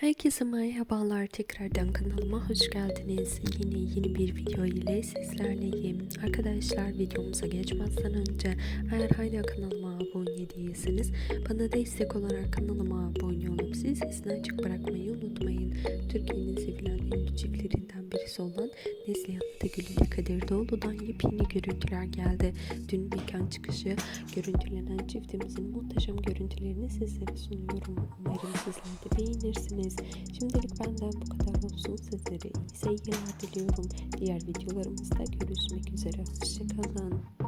Herkese merhabalar tekrardan kanalıma hoş geldiniz. Yine yeni bir video ile sizlerleyim. Arkadaşlar videomuza geçmezden önce eğer hala kanalıma abone değilseniz bana destek olarak kanalıma abone olup siz sesini açık bırakmayı unutmayın. Türkiye'nin sevilen ünlü çiftlerinden birisi olan Neslihan Ategül ile Kadir Doğulu'dan yepyeni görüntüler geldi. Dün mekan çıkışı görüntülenen çiftimizin muhteşem görüntülerini sizlere sunuyorum. Umarım sizler de beğenirsiniz. Şimdilik benden bu kadar olsun. Sizlere iyi seyirler diliyorum. Diğer videolarımızda görüşmek üzere. Hoşçakalın.